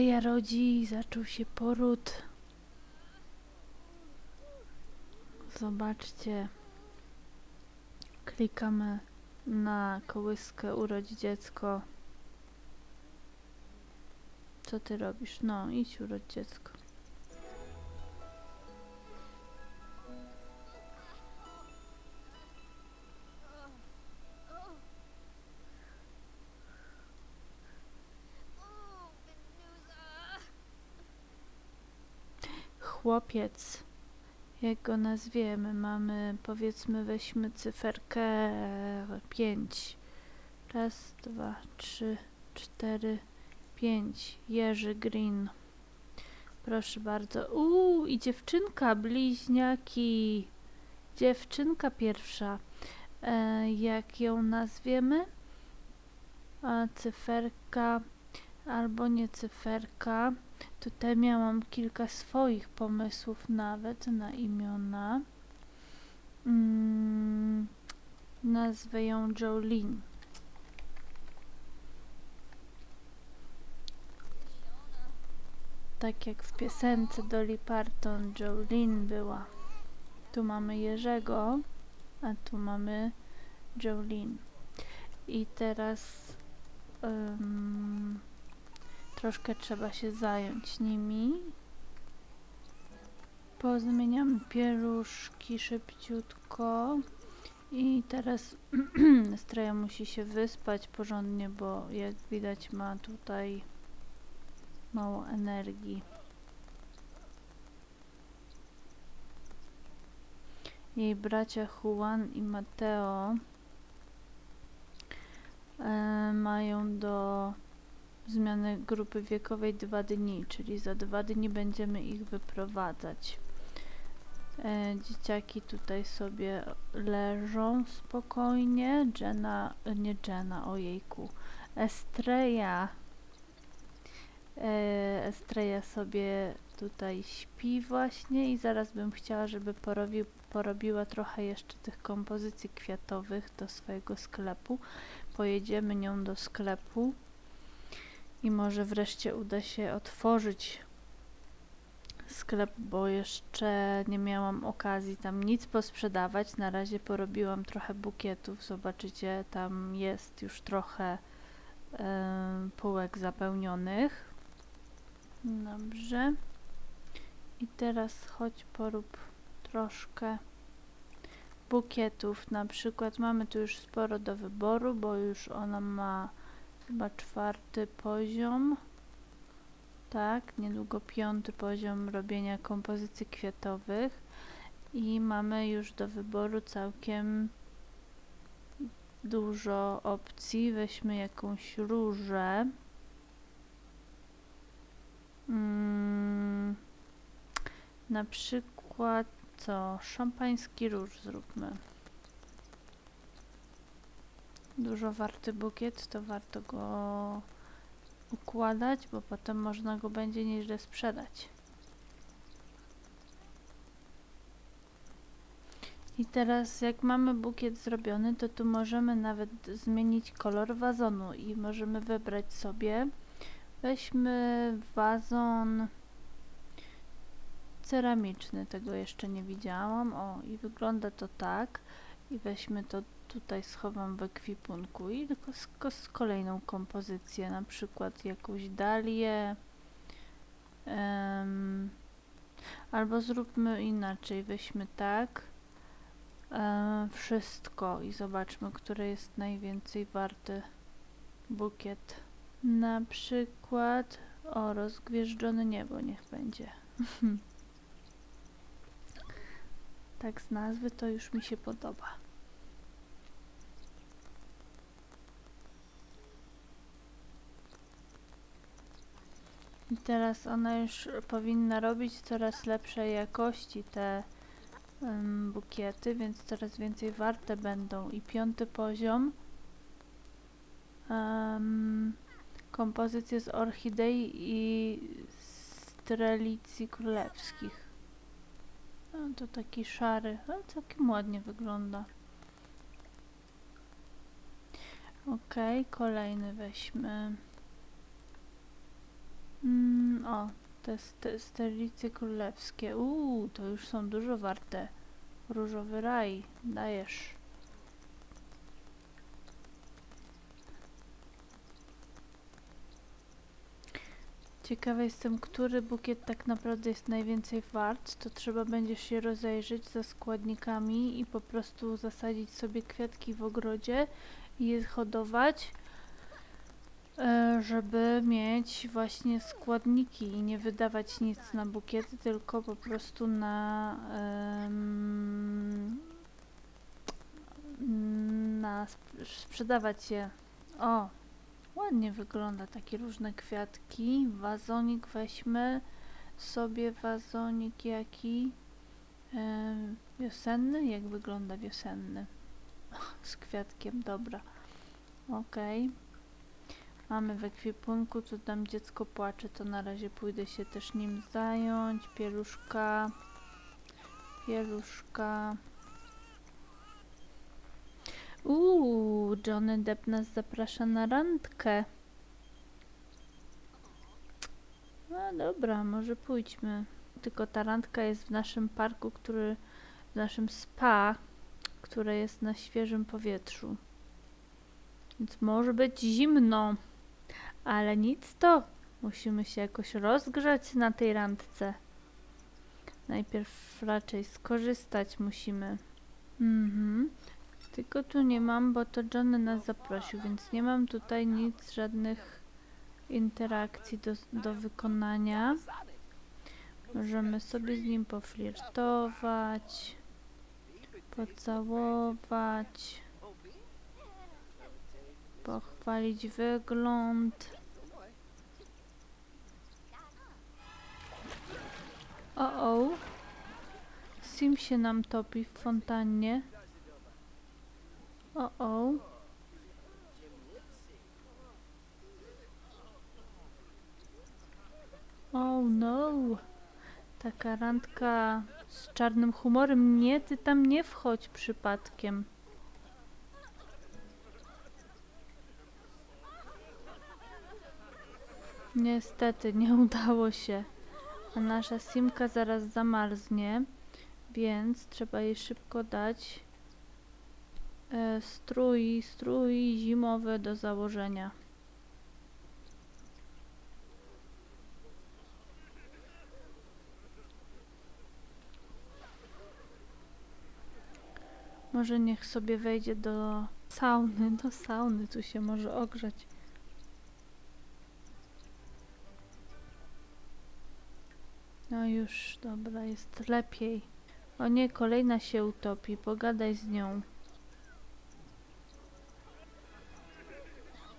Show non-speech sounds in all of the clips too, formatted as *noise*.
Estreja rodzi, zaczął się poród. Zobaczcie. Klikamy na kołyskę urodź dziecko. Co ty robisz? No, idź urodź dziecko. Chłopiec, jak go nazwiemy, mamy, powiedzmy, weźmy cyferkę 5. Raz, dwa, trzy, cztery, pięć. Jerzy Green. Proszę bardzo. Uuu, i dziewczynka, bliźniaki. Dziewczynka pierwsza. E, jak ją nazwiemy? A, cyferka albo nie cyferka. Tutaj miałam kilka swoich pomysłów nawet na imiona. Mm, nazwę ją Jolene. Tak jak w piosence Dolly Parton Jolene była. Tu mamy Jerzego, a tu mamy Jolene. I teraz ym, troszkę trzeba się zająć nimi. Pozmieniam pieluszki szybciutko. I teraz *clears throat* Streja musi się wyspać porządnie, bo jak widać ma tutaj mało energii. Jej bracia Juan i Mateo e, mają do zmiany grupy wiekowej dwa dni, czyli za dwa dni będziemy ich wyprowadzać. E, dzieciaki tutaj sobie leżą spokojnie. Jenna, nie Jenna, ojejku. Estreja. E, Estreja sobie tutaj śpi właśnie i zaraz bym chciała, żeby porobił, porobiła trochę jeszcze tych kompozycji kwiatowych do swojego sklepu. Pojedziemy nią do sklepu i może wreszcie uda się otworzyć sklep, bo jeszcze nie miałam okazji tam nic posprzedawać. Na razie porobiłam trochę bukietów. Zobaczycie, tam jest już trochę e, półek zapełnionych. Dobrze. I teraz chodź porób troszkę bukietów. Na przykład mamy tu już sporo do wyboru, bo już ona ma chyba czwarty poziom. Tak, niedługo piąty poziom robienia kompozycji kwiatowych. I mamy już do wyboru całkiem dużo opcji. Weźmy jakąś różę. Mm, na przykład co? Szampański róż zróbmy. Dużo warty bukiet, to warto go układać, bo potem można go będzie nieźle sprzedać. I teraz jak mamy bukiet zrobiony, to tu możemy nawet zmienić kolor wazonu i możemy wybrać sobie weźmy wazon ceramiczny, tego jeszcze nie widziałam. O, i wygląda to tak. I weźmy to tutaj schowam w ekwipunku i tylko z, z kolejną kompozycję, na przykład jakąś dalię. Um, albo zróbmy inaczej, weźmy tak. Um, wszystko i zobaczmy, który jest najwięcej warty bukiet. Na przykład o rozgwieżdżone niebo niech będzie. *laughs* tak z nazwy to już mi się podoba. I teraz ona już powinna robić coraz lepszej jakości te um, bukiety, więc coraz więcej warte będą. I piąty poziom um, kompozycje z orchidei i strelicji królewskich. No, to taki szary, ale całkiem ładnie wygląda. Ok, kolejny weźmy. Mm. Te ste, sterlice królewskie. Uuu, to już są dużo warte. Różowy raj, dajesz. Ciekawa jestem, który bukiet tak naprawdę jest najwięcej wart. To trzeba będzie się rozejrzeć za składnikami i po prostu zasadzić sobie kwiatki w ogrodzie i je hodować, żeby mieć właśnie składniki i nie wydawać nic na bukiety, tylko po prostu na na sp- sprzedawać je. O, ładnie wygląda takie różne kwiatki. Wazonik weźmy sobie wazonik jaki em, wiosenny. Jak wygląda wiosenny? *laughs* Z kwiatkiem, dobra. Okej. Mamy w ekwipunku, tu tam dziecko płacze, to na razie pójdę się też nim zająć. Pieluszka. Pieluszka. Uuu, Johnny Depp nas zaprasza na randkę. No dobra, może pójdźmy. Tylko ta randka jest w naszym parku, który, w naszym spa, które jest na świeżym powietrzu. Więc może być zimno, ale nic to. Musimy się jakoś rozgrzać na tej randce. Najpierw raczej skorzystać musimy. Mhm. Tylko tu nie mam, bo to Johnny nas zaprosił, więc nie mam tutaj nic, żadnych interakcji do, do wykonania. Możemy sobie z nim poflirtować, pocałować, pochwalić wygląd. O, o. Sim się nam topi w fontannie. O, o. Oh no. Taka randka z czarnym humorem. Nie, ty tam nie wchodź przypadkiem. Niestety, nie *laughs* udało się. A nasza simka zaraz zamarznie, więc trzeba jej szybko dać e, strój, strój zimowy do założenia. Może niech sobie wejdzie do sauny, do sauny, tu się może ogrzać. No już, dobra, jest lepiej. O nie, kolejna się utopi, pogadaj z nią.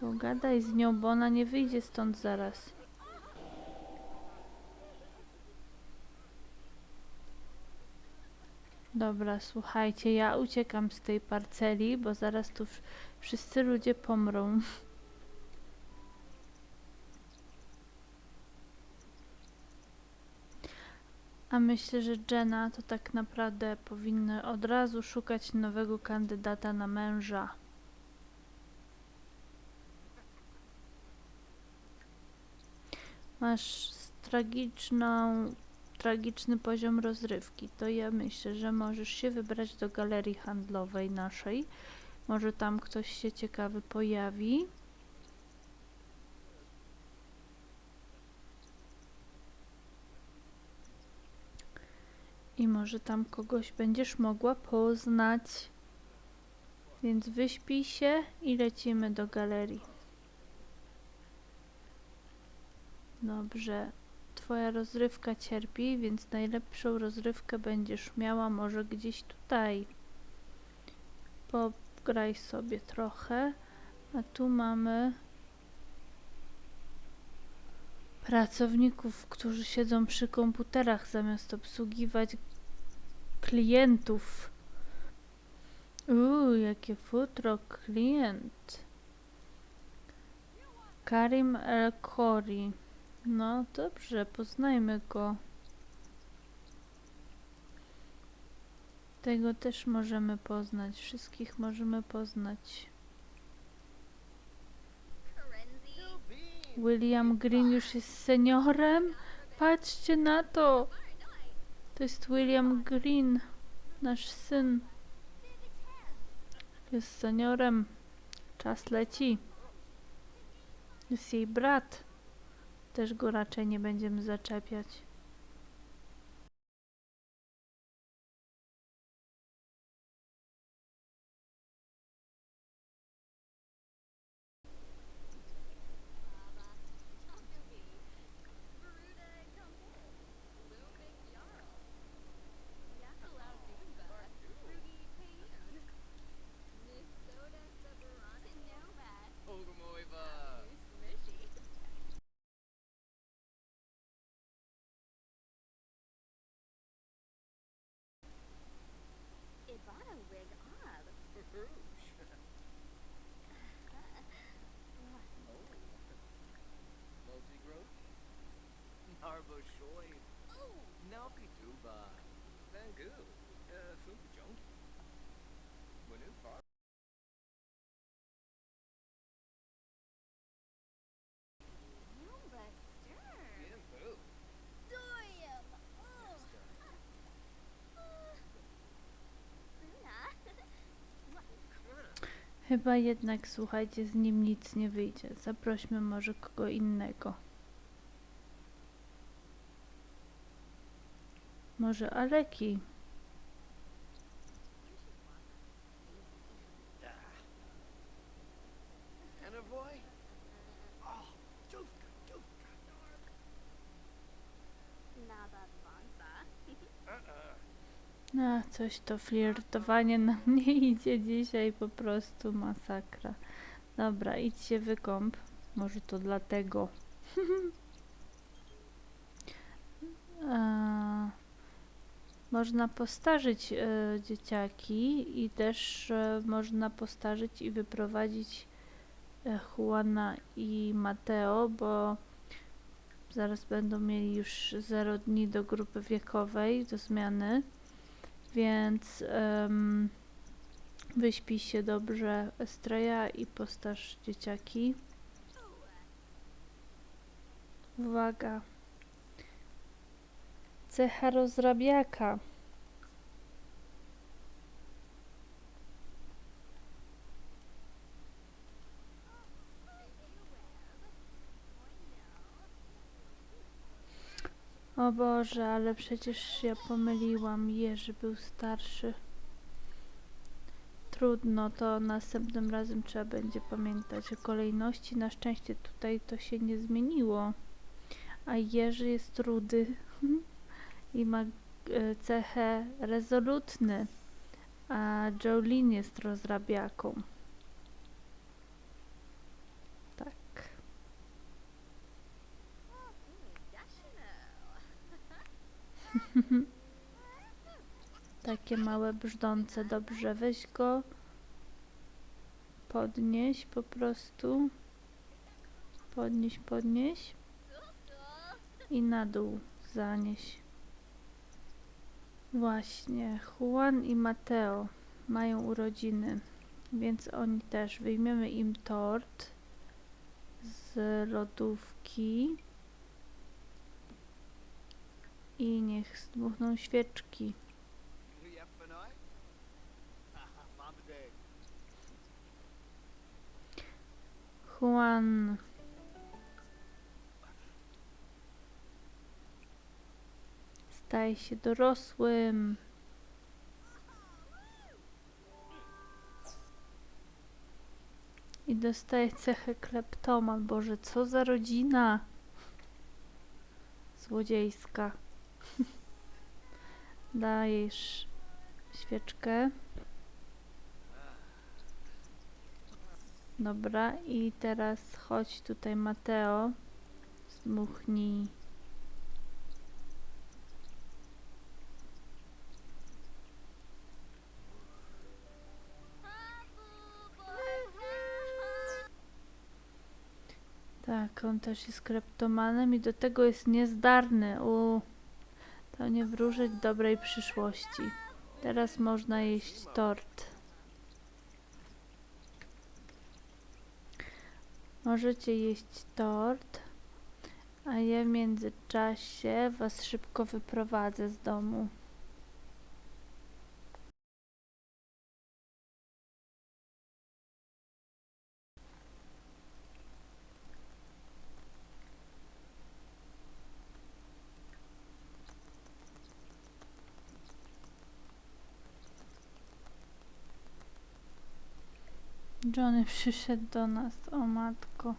Pogadaj z nią, bo ona nie wyjdzie stąd zaraz. Dobra, słuchajcie, ja uciekam z tej parceli, bo zaraz tu wszyscy ludzie pomrą. *laughs* A myślę, że Jenna to tak naprawdę powinny od razu szukać nowego kandydata na męża. Masz tragiczną, tragiczny poziom rozrywki, to ja myślę, że możesz się wybrać do galerii handlowej naszej. Może tam ktoś się ciekawy pojawi. I może tam kogoś będziesz mogła poznać. Więc wyśpij się i lecimy do galerii. Dobrze. Twoja rozrywka cierpi, więc najlepszą rozrywkę będziesz miała może gdzieś tutaj. Pograj sobie trochę. A tu mamy pracowników, którzy siedzą przy komputerach zamiast obsługiwać klientów. Uuu, jakie futro klient. Karim El Khori. No dobrze, poznajmy go. Tego też możemy poznać. Wszystkich możemy poznać. William Green już jest seniorem. Patrzcie na to! To jest William Green, nasz syn. Jest seniorem. Czas leci. Jest jej brat. Też go raczej nie będziemy zaczepiać. Chyba jednak, słuchajcie, z nim nic nie wyjdzie. Zaprośmy może kogo innego. Może Aleki? Coś to flirtowanie na *laughs* mnie idzie dzisiaj, po prostu masakra. Dobra, idź się wykąp. Może to dlatego. *laughs* Można postarzyć e, dzieciaki i też e, można postarzyć i wyprowadzić e, Juana i Mateo, bo zaraz będą mieli już 0 dni do grupy wiekowej, do zmiany. Więc em, wyśpij się dobrze Estreja i postaż dzieciaki. Uwaga. Cecha rozrabiaka. Boże, ale przecież ja pomyliłam. Jerzy był starszy. Trudno, to następnym razem trzeba będzie pamiętać o kolejności. Na szczęście tutaj to się nie zmieniło. A Jerzy jest rudy *laughs* i ma e, cechę rezolutny, a Jolene jest rozrabiaką. Tak. *laughs* Takie małe brzdące. Dobrze, weź go. Podnieś po prostu. Podnieś, podnieś. I na dół zanieś. Właśnie, Juan i Mateo mają urodziny, więc oni też. Wyjmiemy im tort z lodówki i niech zdmuchną świeczki. Juan. Staj się dorosłym. I dostaje cechę kleptoman. Boże, co za rodzina złodziejska. *laughs* Dajesz świeczkę. Dobra, i teraz chodź tutaj Mateo. Zdmuchnij. Tak, on też jest kleptomanem i do tego jest niezdarny. U, to nie wróżyć dobrej przyszłości. Teraz można jeść tort. Możecie jeść tort, a ja w międzyczasie was szybko wyprowadzę z domu. Johnny przyszedł do nas, o matko.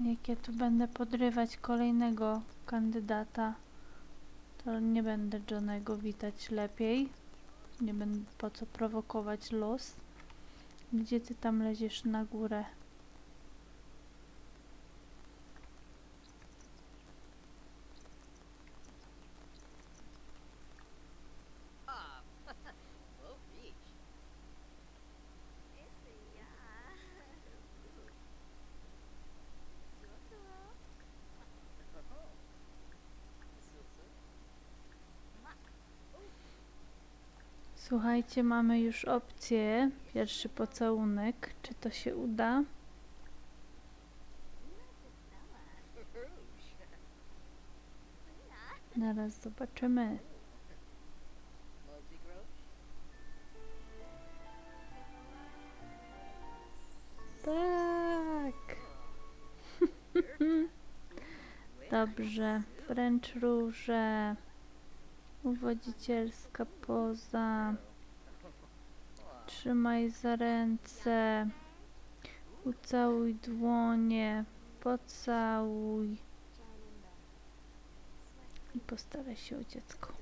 Jak ja tu będę podrywać kolejnego kandydata, to nie będę Johnego witać lepiej. Nie będę po co prowokować los. Gdzie ty tam leziesz na górę? Słuchajcie, mamy już opcję. Pierwszy pocałunek. Czy to się uda? Zaraz zobaczymy. Tak. *laughs* Dobrze. Wręcz róże. Uwodzicielska poza. Trzymaj za ręce. Ucałuj dłonie. Pocałuj. I postaraj się o dziecko.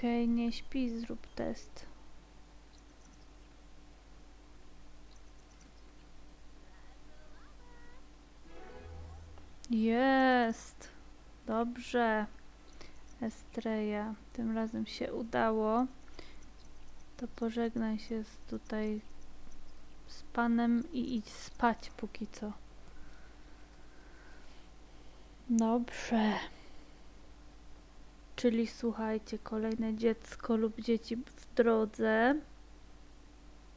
Okej, nie śpi, zrób test. Jest! Dobrze. Estreja, tym razem się udało. To pożegnaj się z tutaj z panem i idź spać póki co. Dobrze. Czyli słuchajcie, kolejne dziecko lub dzieci w drodze.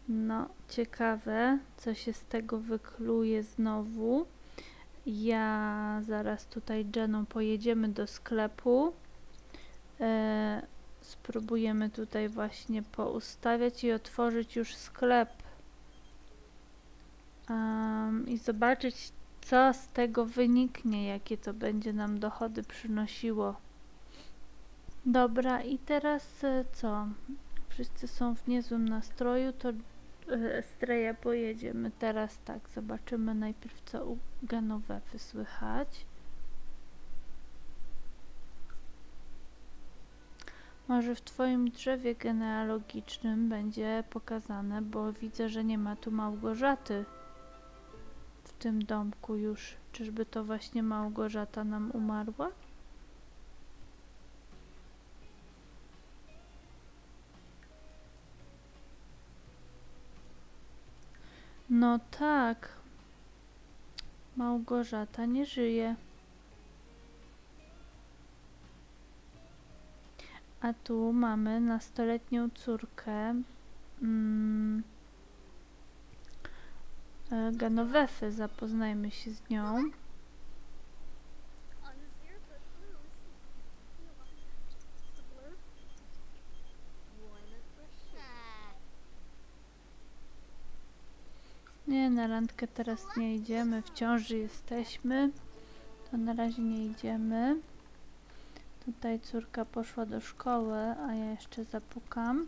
No, ciekawe, co się z tego wykluje znowu. Ja zaraz tutaj Jeną pojedziemy do sklepu. E, spróbujemy tutaj właśnie poustawiać i otworzyć już sklep. Em, I zobaczyć, co z tego wyniknie, jakie to będzie nam dochody przynosiło. Dobra, i teraz e, co? Wszyscy są w niezłym nastroju, to e, Estreja pojedziemy teraz tak. Zobaczymy najpierw, co u Genowefy słychać. Może w Twoim drzewie genealogicznym będzie pokazane, bo widzę, że nie ma tu Małgorzaty w tym domku już. Czyżby to właśnie Małgorzata nam umarła? No tak. Małgorzata nie żyje. A tu mamy nastoletnią córkę mm, e. Zapoznajmy się z nią. Na randkę teraz nie idziemy. W ciąży jesteśmy. To na razie nie idziemy. Tutaj córka poszła do szkoły, a ja jeszcze zapukam.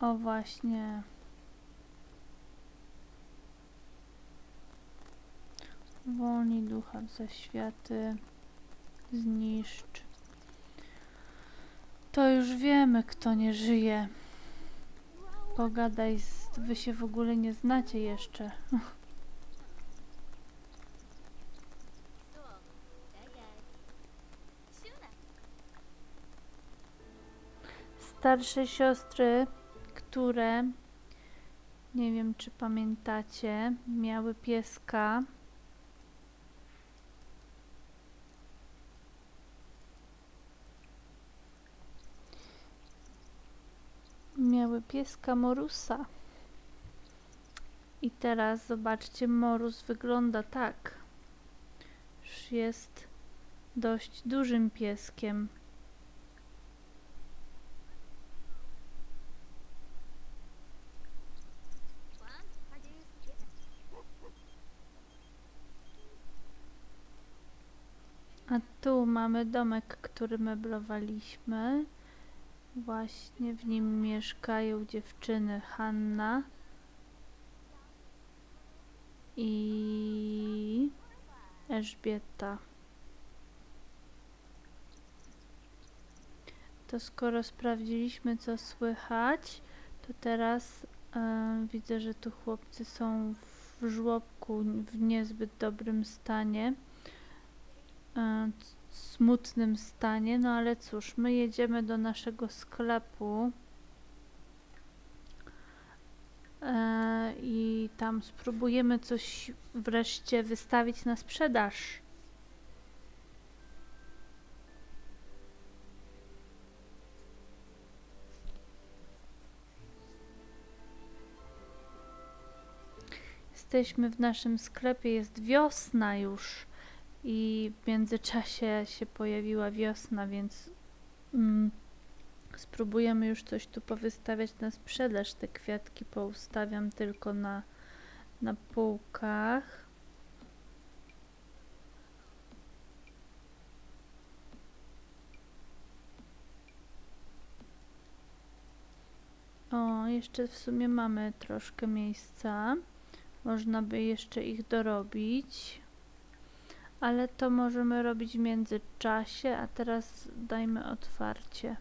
O właśnie. Uwolnij ducha ze światy. Zniszcz. To już wiemy, kto nie żyje. Pogadaj z... Wy się w ogóle nie znacie jeszcze. Starsze siostry, które Nie wiem, czy pamiętacie, miały pieska. Miały pieska Morusa. I teraz zobaczcie, Morus wygląda tak. Już jest dość dużym pieskiem. A tu mamy domek, który meblowaliśmy. Właśnie w nim mieszkają dziewczyny Hanna i Elżbieta. To skoro sprawdziliśmy, co słychać, to teraz widzę, że tu chłopcy są w żłobku w niezbyt dobrym stanie smutnym stanie, no ale cóż, my jedziemy do naszego sklepu e, i tam spróbujemy coś wreszcie wystawić na sprzedaż. Jesteśmy w naszym sklepie, jest wiosna już i w międzyczasie się pojawiła wiosna, więc mm, spróbujemy już coś tu powystawiać na sprzedaż. Te kwiatki poustawiam tylko na, na półkach. O, jeszcze w sumie mamy troszkę miejsca. Można by jeszcze ich dorobić ale to możemy robić w międzyczasie, a teraz dajmy otwarcie.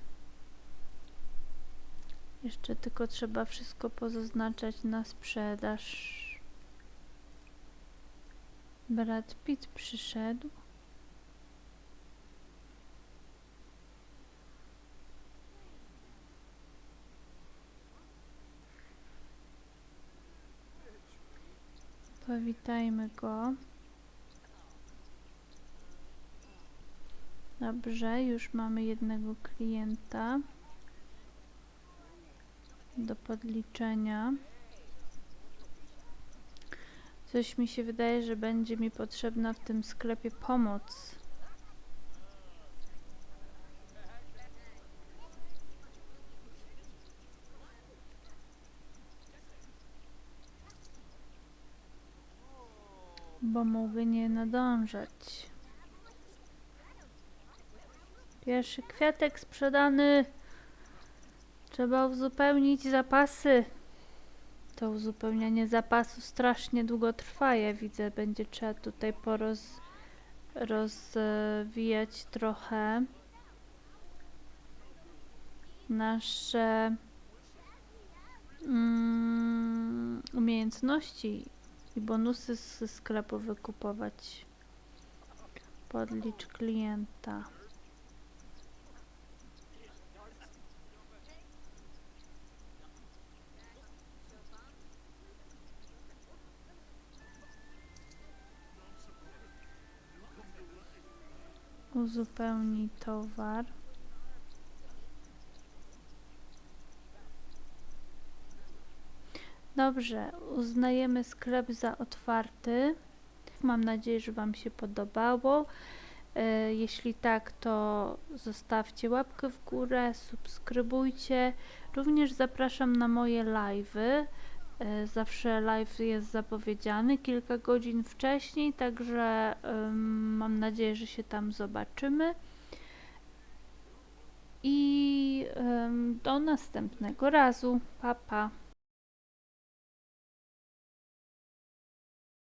Jeszcze tylko trzeba wszystko pozaznaczać na sprzedaż. Brad Pitt przyszedł. Powitajmy go. Dobrze, już mamy jednego klienta do podliczenia. Coś mi się wydaje, że będzie mi potrzebna w tym sklepie pomoc. Bo mogę nie nadążać. Pierwszy kwiatek sprzedany. Trzeba uzupełnić zapasy. To uzupełnianie zapasu strasznie długo trwa. Ja widzę, będzie trzeba tutaj poroz, rozwijać trochę nasze mm, umiejętności i bonusy z sklepu wykupować. Podlicz klienta. Uzupełnij towar. Dobrze, uznajemy sklep za otwarty. Mam nadzieję, że Wam się podobało. E, Jeśli tak, to zostawcie łapkę w górę, subskrybujcie. Również zapraszam na moje live'y. E, Zawsze live jest zapowiedziany kilka godzin wcześniej, także mam nadzieję, że się tam zobaczymy. I do następnego razu. Pa, pa.